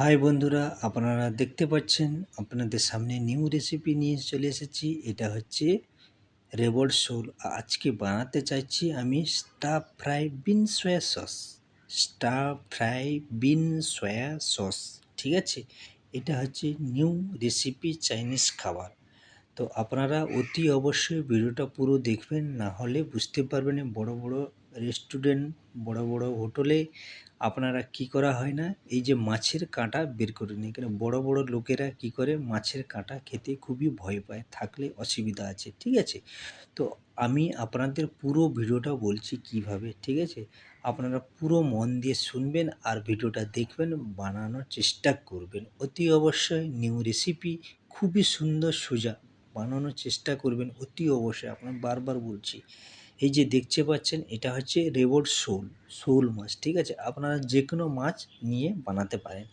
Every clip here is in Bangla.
হাই বন্ধুরা, আপনারা দেখতে পাচ্ছেন আপনাদের সামনে নিউ রেসিপি নিয়ে চলে এসেছি। এটা হচ্ছে রেবল শোল। আজকে বানাতে চাইছি আমি stir fry bean soya sauce stir fry bean soya sauce ঠিক আছে? এটা হচ্ছে নিউ রেসিপি চাইনিজ খাবার। তো আপনারা অতি অবশ্যই ভিডিওটা পুরো দেখবেন, না হলে বুঝতে পারবেন বড় বড় রেস্টুরেন্ট, বড় বড় হোটেলে আপনারা কি করা হয় না? এই যে মাছের কাঁটা বের করে নিই কেন বড় বড় লোকেরা কি করে? মাছের কাঁটা খেতে খুবই ভয় পায়, থাকলে অসুবিধা আছে, ঠিক আছে? তো আমি আপনাদের পুরো ভিডিওটা বলছি কীভাবে, ঠিক আছে? আপনারা পুরো মন দিয়ে শুনবেন আর ভিডিওটা দেখবেন, বানানোর চেষ্টা করবেন। অতি অবশ্যই নিউ রেসিপি খুবই সুন্দর সোজা বানানোর চেষ্টা করবেন। অতি অবশ্যই আপনার বারবার বলছি। এই যে দেখতে পাচ্ছেন, এটা হচ্ছে রেবট শোল শোল মাছ, ঠিক আছে? আপনারা যে কোনো মাছ নিয়ে বানাতে পারেন।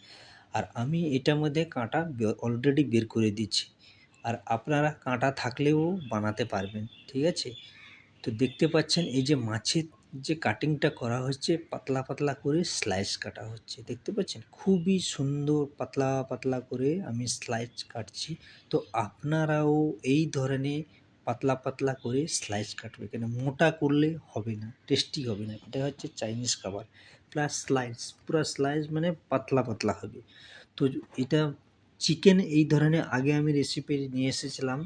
আর আমি এটার মধ্যে কাঁটা অলরেডি বের করে দিচ্ছি। আর আপনারা কাঁটা থাকলেও বানাতে পারবেন, ঠিক আছে? তো দেখতে পাচ্ছেন, এই যে মাছের যে কাটিংটা করা হচ্ছে, পাতলা পাতলা করে স্লাইস কাটা হচ্ছে, দেখতে পাচ্ছেন? খুবই সুন্দর পাতলা পাতলা করে আমি স্লাইস কাটছি। তো আপনারাও এই ধরনের পাতলা পাতলা করে স্লাইস কাটবে। কেন? মোটা করলে হবে না টেস্টি হবে না। এটা হচ্ছে চাইনিজ খাবার। প্লাস স্লাইস পুরো স্লাইস মানে পাতলা পাতলা হবে। তো এটা চিকেন এই ধরনের, আগে আমি রেসিপি নিয়ে এসেছিলাম।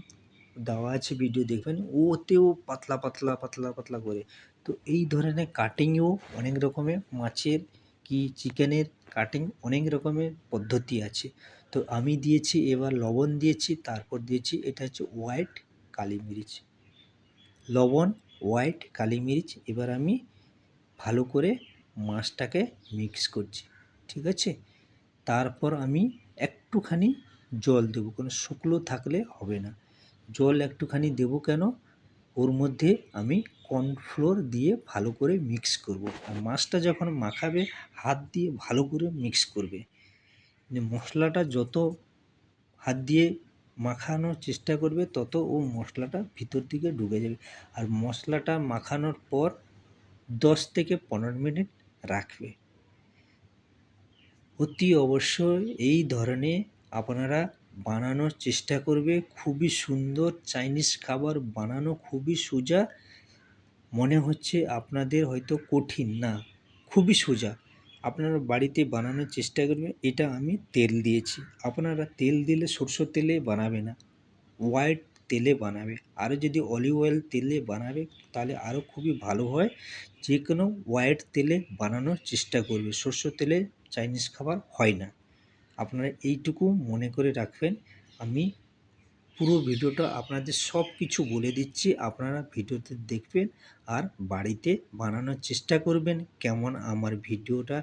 দেওয়া আছে ভিডিও দেখবেন। ওতেও পাতলা পাতলা পাতলা পাতলা করে। তো এই ধরনের কাটিংও অনেক রকমের, মাছের কি চিকেনের কাটিং অনেক রকমের পদ্ধতি আছে। তো আমি দিয়েছি, এবার লবণ দিয়েছি, তারপর দিয়েছি, এটা হচ্ছে হোয়াইট কালি লবণ হোয়াইট কালি এবার আমি ভালো করে মাছটাকে মিক্স করছি, ঠিক আছে? তারপর আমি একটুখানি জল দেবো, কোনো শুকনো থাকলে হবে না। জল একটুখানি দেবো কেন? ওর মধ্যে আমি কর্নফ্লোর দিয়ে ভালো করে মিক্স করব। আর মাছটা যখন মাখাবে, হাত দিয়ে ভালো করে মিক্স করবে। মশলাটা যত হাত দিয়ে মাখানোর চেষ্টা করবে, তত ও মশলাটা ভিতর দিকে ঢুকে যাবে। আর মশলাটা মাখানোর পর দশ থেকে পনেরো মিনিট রাখবে। অতি অবশ্যই এই ধরনের আপনারা বানানোর চেষ্টা করবে। খুবই সুন্দর চাইনিজ খাবার বানানো খুবই সোজা। মনে হচ্ছে আপনাদের হয়তো কঠিন, না, খুবই সোজা। আপনারা বাড়িতে বানানোর চেষ্টা করবেন, এটা আমি তেল দিয়েছি। আপনারা তেল দিলে সরষের তেলে বানাবে না হোয়াইট তেলে বানাবে। আরও যদি অলিভ অয়েল তেলে বানাবে, তাহলে আরও খুবই ভালো হয়। যে কোনো হোয়াইট তেলে বানানোর চেষ্টা করবে, সরষের তেলে চাইনিজ খাবার হয় না। আপনারা এইটুকু মনে করে রাখবেন, আমি পুরো ভিডিওটা আপনাদের সব কিছু বলে দিচ্ছি, আপনারা ভিডিওতে দেখবেন আর বাড়িতে বানানোর চেষ্টা করবেন কেমন আমার ভিডিওটা।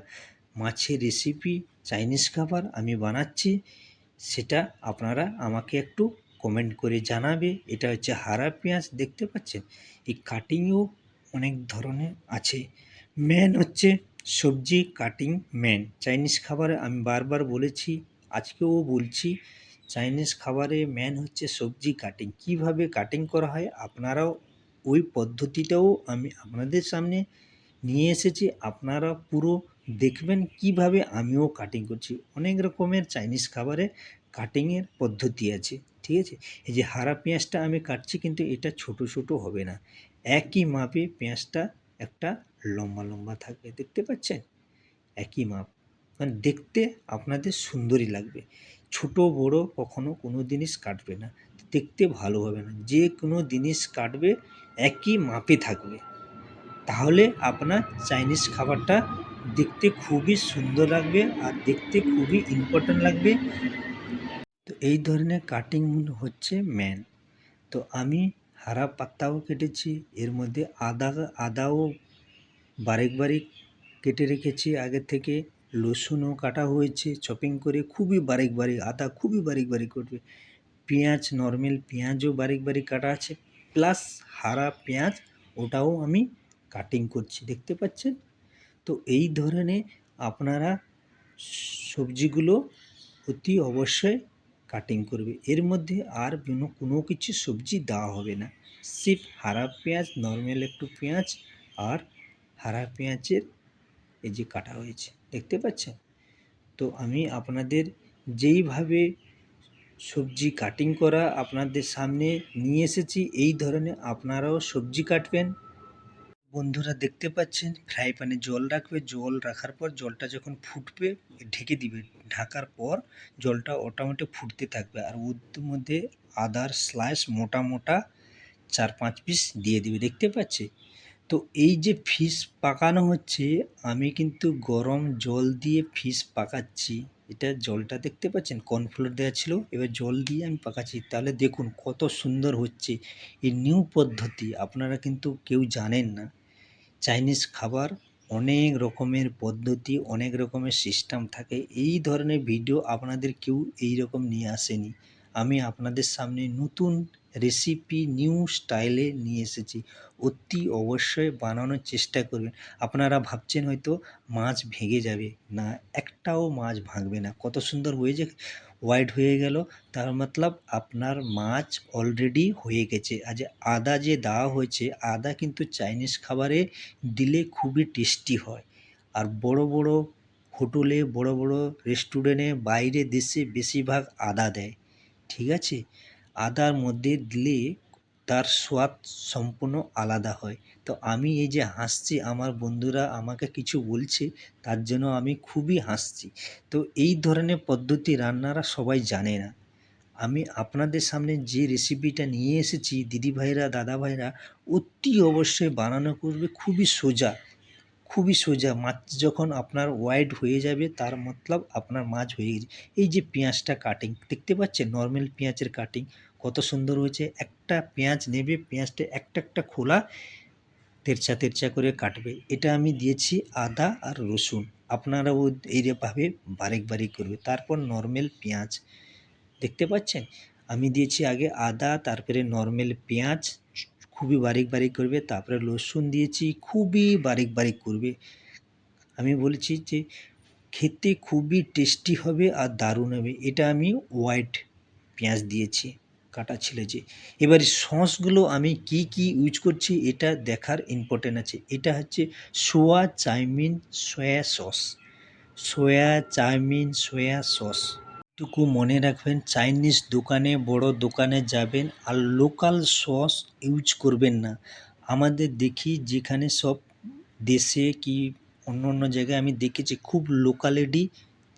মাছের রেসিপি চাইনিজ খাবার আমি বানাচ্ছি, সেটা আপনারা আমাকে একটু কমেন্ট করে জানাবে। এটা হচ্ছে হারা পেঁয়াজ, দেখতে পাচ্ছেন? এই কাটিংও অনেক ধরনের আছে। মেন হচ্ছে সবজি কাটিং মেন চাইনিজ খাবারে আমি বারবার বলেছি, আজকেও বলছি চাইনিজ খাবারে মেন হচ্ছে সবজি কাটিং কীভাবে কাটিং করা হয়? আপনারাও ওই পদ্ধতিটাও আমি আপনাদের সামনে নিয়ে এসেছি। আপনারা পুরো দেখবেন কীভাবে আমিও কাটিং করছি। অনেক রকমের চাইনিজ খাবারে কাটিংয়ের পদ্ধতি আছে, ঠিক আছে? এই যে হারা পেঁয়াজটা আমি কাটছি কিন্তু এটা ছোট ছোট হবে না। একই মাপে পেঁয়াজটা একটা লম্বা লম্বা থাকবে, দেখতে পাচ্ছেন? একই মাপ। মানে দেখতে আপনাদের সুন্দরই লাগবে। ছোট বড় কখনো কোনো জিনিস কাটবে না, দেখতে ভালো হবে না। যে কোনো জিনিস কাটবে, একই মাপে থাকবে। তাহলে আপনার চাইনিজ খাবারটা দেখতে খুবই সুন্দর লাগবে আর দেখতে খুবই ইম্পর্ট্যান্ট লাগবে। তো এই ধরনের কাটিং হচ্ছে ম্যান তো আমি হারা পাত্তাও কেটেছি, এর মধ্যে আদা, আদাও বারিক বারিক কেটে রেখেছি আগে থেকে। রসুনও কাটা হয়েছে চপিং করে খুবই বারিক বারিক আদা খুবই বারিক বারিক করবে। পেঁয়াজ নর্মাল পেঁয়াজও বারিক বারিক কাটা আছে। প্লাস হারা পেঁয়াজ, ওটাও আমি কাটিং করছি, দেখতে পাচ্ছেন? তো এই ধরনের আপনারা সবজিগুলো অতি অবশ্যই কাটিং করবে। এর মধ্যে আর কোনো কোনো কিছু সবজি দেওয়া হবে না। সিফ হারা পেঁয়াজ নর্মাল একটু পেঁয়াজ আর হারা পেঁয়াজের এই যে কাটা হয়েছে। দেখতে পাচ্ছেন? তো আমি আপনাদের যেইভাবে সবজি কাটিং করা আপনাদের সামনে নিয়ে এসেছি, এই ধরনের আপনারাও সবজি কাটবেন। বন্ধুরা দেখতে পাচ্ছেন ফ্রাই প্যানে জল রাখবে। জল রাখার পর জলটা যখন ফুটবে, ঢেকে দিবে। ঢাকার পর জলটা অটোমেটিক ফুটতে থাকবে। আর ওর মধ্যে আদার স্লাইস মোটা মোটা চার পাঁচ পিস দিয়ে দিবে। দেখতে পাচ্ছে তো এই যে ফিশ পাকানো হচ্ছে, আমি কিন্তু গরম জল দিয়ে ফিশ পাকাচ্ছি। এটা জলটা দেখতে পাচ্ছেন? কর্নফ্লোর দেওয়া ছিল, এবার জল দিয়ে আমি পাকাচ্ছি। তাহলে দেখুন কত সুন্দর হচ্ছে। এই নিউ পদ্ধতি আপনারা কিন্তু কেউ জানেন না। চাইনিজ খাবার অনেক রকমের পদ্ধতি, অনেক রকমের সিস্টেম থাকে। এই ধরনের ভিডিও আপনাদের কেউ এই রকম নিয়ে আসেনি। আমি আপনাদের সামনে নতুন রেসিপি নিউ স্টাইলে নিয়ে এসেছি। অতি অবশ্যই বানানোর চেষ্টা করবেন। আপনারা ভাবছেন হয়তো মাছ ভেঙে যাবে। না, একটাও মাছ ভাঙবে না। কত সুন্দর হয়েছে হোয়াইট হয়ে গেল, তার মতলব আপনার মাছ অলরেডি হয়ে গেছে। যে আদা যে দেওয়া হয়েছে, আদা কিন্তু চাইনিজ খাবারে দিলে খুবই টেস্টি হয়। আর বড় বড় হোটেলে বড় বড় রেস্টুরেন্টে বাইরে দেশে বেশিরভাগ আদা দেয়। ঠিক আছে? আদার মধ্যে দিলে তার স্বাদ সম্পূর্ণ আলাদা হয়। তো আমি এই যে হাসছি, আমার বন্ধুরা আমাকে কিছু বলছে, তার জন্য আমি খুবই হাসছি। তো এই ধরনের পদ্ধতি রান্নারা সবাই জানে না। আমি আপনাদের সামনে যে রেসিপিটা নিয়ে এসেছি, দিদিভাইরা, দাদাভাইরা, অতি অবশ্যই বানানো করবে, খুবই সোজা। খুবই সোজা। মাছ যখন আপনার ওয়াইড হয়ে যাবে, তার মতলব আপনার মাছ হয়ে গেছে। এই যে পেঁয়াজটা কাটিং দেখতে পাচ্ছেন? নর্মাল পেঁয়াজের কাটিং কত সুন্দর হয়েছে। একটা পেঁয়াজ নেবে, পেঁয়াজটা একটা একটা খোলা, তেরচা তেরচা করে কাটবে। এটা আমি দিয়েছি আদা আর রসুন। আপনারাও এইভাবে বারিক বারিক করবে। তারপর নর্মাল পেঁয়াজ, দেখতে পাচ্ছেন? আমি দিয়েছি আগে আদা, তারপরে নর্মাল পেঁয়াজ খুবই বারিক বারিক করবে, তারপরে রসুন দিয়েছি, খুবই বারিক বারিক করবে। আমি বলেছি যে, খেতে খুবই টেস্টি হবে আর দারুণ হবে। এটা আমি হোয়াইট পেঁয়াজ দিয়েছি, কাটা ছিল যে। এবার সসগুলো আমি কি কি ইউজ করছি এটা দেখার ইম্পর্টেন্ট আছে। এটা হচ্ছে soya chow mein, soya sauce. Soya chow mein, soya sauce. টুকু মনে রাখবেন, চাইনিজ দোকানে, বড় দোকানে যাবেন আর লোকাল সস ইউজ করবেন না। আমাদের দেখি যেখানে সব দেশে কি অন্য অন্য জায়গায় আমি দেখেছি খুব লোকালিটি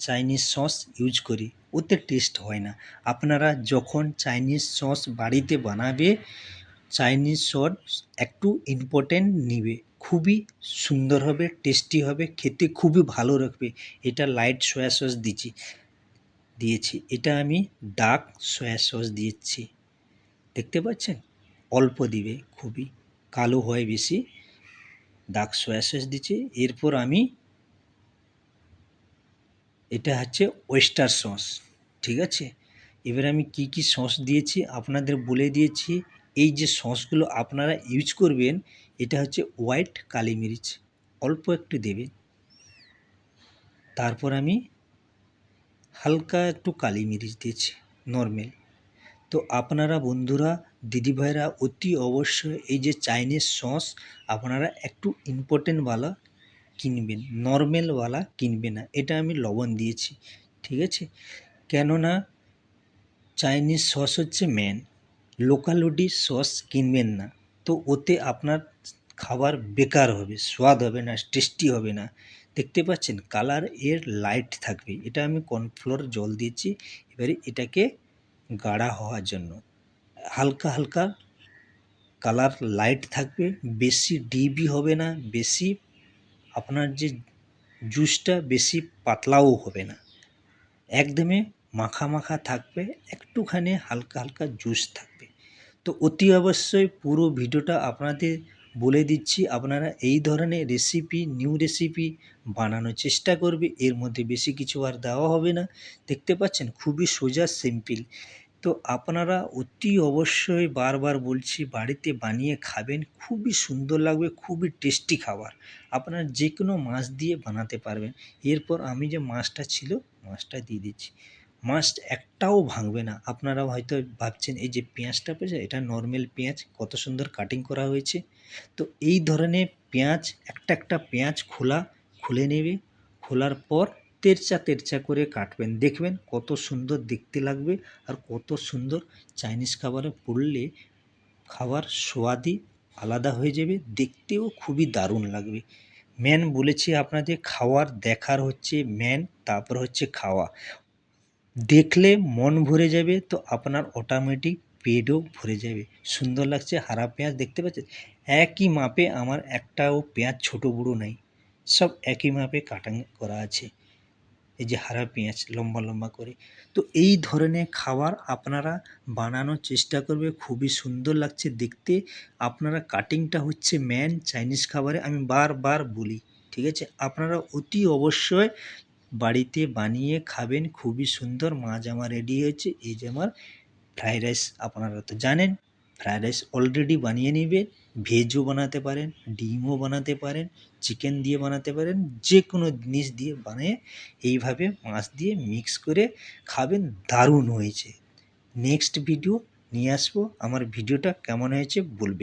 চাইনিজ সস ইউজ করি, ওতে টেস্ট হয় না। আপনারা যখন চাইনিজ সস বাড়িতে বানাবে, চাইনিজ সস একটু ইম্পর্টেন্ট নিবে, খুবই সুন্দর হবে টেস্টি হবে, খেতে খুবই ভালো রাখবে এটা লাইট সয়া সস দিচ্ছি। দিয়েছি। এটা আমি ডার্ক সয়া সস দিয়েছি। দেখতে পাচ্ছেন? অল্প দিবে, খুবই কালো হয় বেশি। ডার্ক সয়া সস দিচ্ছি। এরপর আমি এটা হচ্ছে ওয়েস্টার সস ঠিক আছে? এবার আমি কি কি সস দিয়েছি আপনাদের বলে দিয়েছি। এই যে সসগুলো আপনারা ইউজ করবেন, এটা হচ্ছে হোয়াইট কালি মিরিচ, অল্প একটু দেবেন। তারপর আমি হালকা একটু কালি মিরিচ দিয়েছি নর্মাল তো আপনারা বন্ধুরা দিদিভাইরা অতি অবশ্যই এই যে চাইনিজ সস আপনারা একটু ইম্পর্টেন্টওয়ালা কিনবেন নর্মালওয়ালা কিনবে না, এটা আমি লবণ দিয়েছি, ঠিক আছে? কেননা চাইনিজ সস হচ্ছে মেন লোকালিটি সস কিনবেন না, তো ওতে আপনার খাবার বেকার হবে, স্বাদ হবে না টেস্টি হবে না। দেখতে পাচ্ছেন কালারের লাইট থাকবে। এটা আমি কর্নফ্লোর জল দিয়েছি, এবারে এটাকে গাঢ়া হওয়ার জন্য। হালকা হালকা কালার লাইট থাকবে, বেশি ডিবি হবে না, বেশি আপনার যে জুসটা বেশি পাতলাও হবে না। একদমই মাখা মাখা থাকবে, একটুখানি হালকা হালকা জুস থাকবে। তো অতি অবশ্যই পুরো ভিডিওটা আপনাদের বলে দিচ্ছি, আপনারা এই ধরনের রেসিপি নিউ রেসিপি বানানোর চেষ্টা করবে। এর মধ্যে বেশি কিছু আর দেওয়া হবে না। দেখতে পাচ্ছেন, খুবই সোজা সিম্পল তো আপনারা অতি অবশ্যই বারবার বলছি, বাড়িতে বানিয়ে খাবেন। খুবই সুন্দর লাগবে, খুবই টেস্টি খাবার। আপনারা যে কোনো মাছ দিয়ে বানাতে পারবেন। এরপর আমি যে মাছটা ছিল, মাছটা দিয়ে দিচ্ছি। মাছ একটাও ভাঙবে না। আপনারা হয়তো ভাবছেন, এই যে পেঁয়াজটা পেয়েছে, এটা নর্মাল পেঁয়াজ, কত সুন্দর কাটিং করা হয়েছে। তো এই ধরনের পেঁয়াজ, একটা একটা পেঁয়াজ খোলা, খুলে নেবে। খোলার পর তেরচা তেরচা করে কাটবেন। দেখবেন কত সুন্দর দেখতে লাগবে আর কত সুন্দর চাইনিজ খাবারে পড়লে খাবার স্বাদই আলাদা হয়ে যাবে। দেখতেও খুবই দারুণ লাগবে। ম্যান বলেছি আপনাদের, খাওয়ার দেখার হচ্ছে ম্যান, তারপর হচ্ছে খাওয়া। দেখলে মন ভরে যাবে, তো আপনার অটোমেটিক পেটও ভরে যাবে। সুন্দর লাগছে হারা পেঁয়াজ দেখতে পাচ্ছেন? একই মাপে আমার একটাও পেঁয়াজ ছোট বড়ো নাই। সব একই মাপে কাটাং করা আছে। এই যে হারা পেঁয়াজ, লম্বা লম্বা করে। তো এই ধরনের খাবার আপনারা বানানোর চেষ্টা করবে, খুবই সুন্দর লাগছে দেখতে। আপনারা কাটিংটা হচ্ছে ম্যান চাইনিজ খাবারে আমি বারবার বলি, ঠিক আছে? আপনারা অতি অবশ্যই বাড়িতে বানিয়ে খাবেন, খুবই সুন্দর। মাছ আমার রেডি হয়েছে। এই যে আমার ফ্রায়েড রাইস আপনারা তো জানেন ফ্রায়েড রাইস অলরেডি বানিয়ে নেবেন। ভেজও বানাতে পারেন ডিমও বানাতে পারেন চিকেন দিয়ে বানাতে পারেন যে কোনো জিনিস দিয়ে বানিয়ে এইভাবে মাছ দিয়ে মিক্স করে খাবেন। দারুণ হয়েছে। নেক্সট ভিডিও নিয়ে আসব। আমার ভিডিওটা কেমন হয়েছে বলবে।